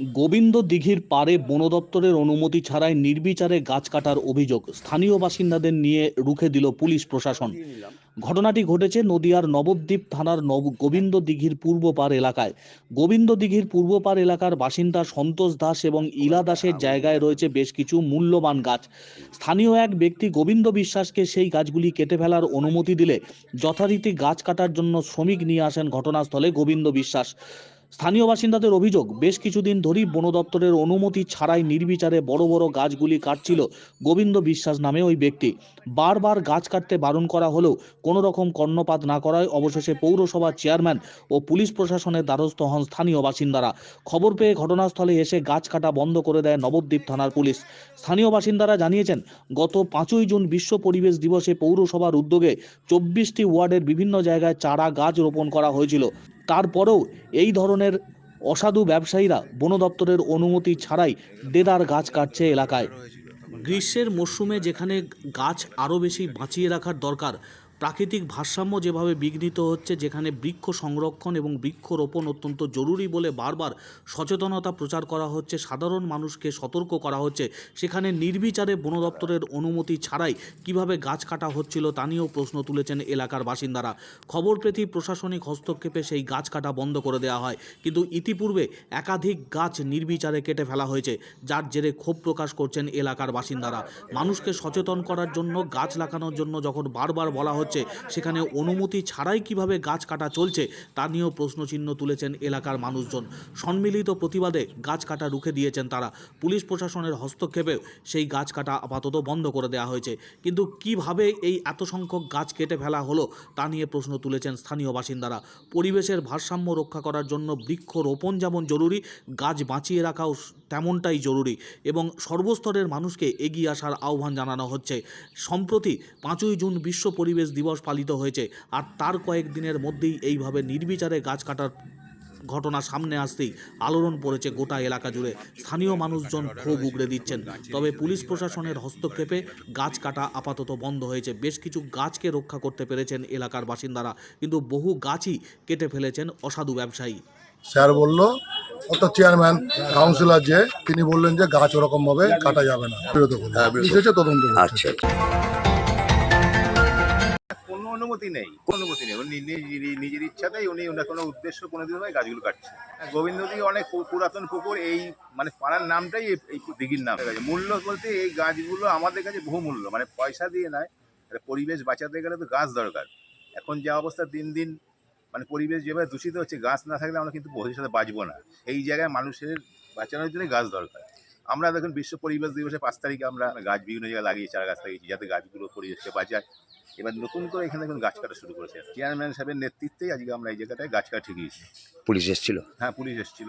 গোবিন্দ দিঘির পারে বন দপ্তরের অনুমতি ছাড়াই নির্বিচারে গাছ কাটার অভিযোগ স্থানীয় বাসিন্দাদের নিয়ে রুখে দিল পুলিশ প্রশাসন। ঘটনাটি ঘটেছে নদিয়ার নবদ্বীপ থানার নব গোবিন্দ দিঘির পূর্ব পার এলাকায়। গোবিন্দ দিঘির পূর্ব পার এলাকার বাসিন্দা সন্তোষ দাস এবং ইলা দাসের জায়গায় রয়েছে বেশ কিছু মূল্যবান গাছ। স্থানীয় এক ব্যক্তি গোবিন্দ বিশ্বাসকে সেই গাছগুলি কেটে ফেলার অনুমতি দিলে যথারীতি গাছ কাটার জন্য শ্রমিক নিয়ে আসেন ঘটনাস্থলে গোবিন্দ বিশ্বাস। স্থানীয় বাসিন্দাদের অভিযোগ, বেশ কিছুদিন ধরেই বন দপ্তরের অনুমতি ছাড়াই নির্বিচারে বড় বড় গাছগুলি কাটছিল গোবিন্দ বিশ্বাস নামে ওই ব্যক্তি। বারবার গাছ কাটতে বারণ করা হলেও কোনো রকম কর্ণপাত না করায় অবশেষে পৌরসভার চেয়ারম্যান ও পুলিশ প্রশাসনের দ্বারস্থ হন স্থানীয় বাসিন্দারা। খবর পেয়ে ঘটনাস্থলে এসে গাছ কাটা বন্ধ করে দেয় নবদ্বীপ থানার পুলিশ। স্থানীয় বাসিন্দারা জানিয়েছেন, গত পাঁচই জুন বিশ্ব পরিবেশ দিবসে পৌরসভার উদ্যোগে চব্বিশটি ওয়ার্ডের বিভিন্ন জায়গায় চারা গাছ রোপণ করা হয়েছিল। তারপরেও এই ধরনের অসাধু ব্যবসায়ীরা বন দপ্তরের অনুমতি ছাড়াই দেদার গাছ কাটছে এলাকায়। গ্রীষ্মের মরশুমে যেখানে গাছ আরও বেশি বাঁচিয়ে রাখার দরকার প্রাকৃতিক ভারসাম্য যেভাবে বিঘ্নিত হচ্ছে, যেখানে বৃক্ষ সংরক্ষণ এবং বৃক্ষরোপণ অত্যন্ত জরুরি বলে বারবার সচেতনতা প্রচার করা হচ্ছে, সাধারণ মানুষকে সতর্ক করা হচ্ছে। সেখানে নির্বিচারে বন দপ্তরের অনুমতি ছাড়াই কীভাবে গাছ কাটা হচ্ছিল তা নিয়েও প্রশ্ন তুলেছেন এলাকার বাসিন্দারা। খবর পেতেই প্রশাসনিক হস্তক্ষেপে সেই গাছ কাটা বন্ধ করে দেওয়া হয়। কিন্তু ইতিপূর্বে একাধিক গাছ নির্বিচারে কেটে ফেলা হয়েছে, যার জেরে ক্ষোভ প্রকাশ করছেন এলাকার বাসিন্দারা। মানুষকে সচেতন করার জন্য, গাছ লাগানোর জন্য যখন বারবার বলা হচ্ছে সেখানে অনুমতি ছাড়াই কীভাবে গাছ কাটা চলছে, তা নিয়েও প্রশ্নচিহ্ন তুলেছেন এলাকার মানুষজন। সম্মিলিত প্রতিবাদে গাছ কাটা রুখে দিয়েছেন তারা। পুলিশ প্রশাসনের হস্তক্ষেপে সেই গাছ কাটা আপাতত বন্ধ করে দেওয়া হয়েছে। কিন্তু কীভাবে এই এত সংখ্যক গাছ কেটে ফেলা হলো, তা নিয়ে প্রশ্ন তুলেছেন স্থানীয় বাসিন্দারা। পরিবেশের ভারসাম্য রক্ষা করার জন্য বৃক্ষরোপণ যেমন জরুরি, গাছ বাঁচিয়ে রাখাও তেমনটাই জরুরি এবং সর্বস্তরের মানুষকে এগিয়ে আসার আহ্বান জানানো হচ্ছে। সম্প্রতি পাঁচই জুন বিশ্ব পরিবেশ দিবস পালিত হয়েছে আর তার কয়েকদিনের মধ্যেই এইভাবে নির্বিচারে গাছ কাটার ঘটনা সামনে আসতেই আলোড়ন পড়েছে গোটা এলাকা জুড়ে। স্থানীয় মানুষজন ক্ষোভ উগড়ে দিচ্ছেন। তবে পুলিশ প্রশাসনের হস্তক্ষেপে গাছ কাটা আপাতত বন্ধ হয়েছে। বেশ কিছু গাছকে রক্ষা করতে পেরেছেন এলাকার বাসিন্দারা। কিন্তু বহু গাছই কেটে ফেলেছেন অসাধু ব্যবসায়ী। স্যার বলল অত চেয়ারম্যান কাউন্সিলর যে তিনি বললেন যে গাছ ওরকম ভাবে কাটা যাবে না। বিরত তদন্ত আচ্ছা। অনুমতি নেই। কোনো অনুমতি নেই। উনি নিজ- নিজ- নিজের ইচ্ছাতেই উনি ওনার কোনো উদ্দেশ্য কোনো দিন নয়, গাছগুলো কাটছে। গোবিন্দজি অনেক পুরাতন পুকুর, এই মানে পাড়ার নামটাই এই- দিঘির নাম। মূল্য বলতে এই গাছগুলো আমাদের কাছে বহু মূল্য মানে পয়সা দিয়ে নয় একটা পরিবেশ বাঁচাতে গেলে তো গাছ দরকার। এখন যা অবস্থা দিন দিন মানে পরিবেশ যেভাবে দূষিত হচ্ছে, গাছ না থাকলে আমরা কিন্তু ভবিষ্যতে বাঁচবো না। এই জায়গায় মানুষের বাঁচানোর জন্য গাছ দরকার। আমরা দেখুন বিশ্ব পরিবেশ দিবসে পাঁচ তারিখে আমরা গাছ বিভিন্ন জায়গায় লাগিয়ে চারা গাছ লাগিয়েছি যাতে গাছগুলো পরিবেশকে বাঁচায়। এবার নতুন করে এখানে এখন গাছ কাটা শুরু করেছে। চেয়ারম্যান সাহেবের নেতৃত্বেই আজকে আমরা এই জায়গাটায় গাছ কাটা ঠিকিয়েছি পুলিশ এসেছিল? হ্যাঁ পুলিশ এসেছিল।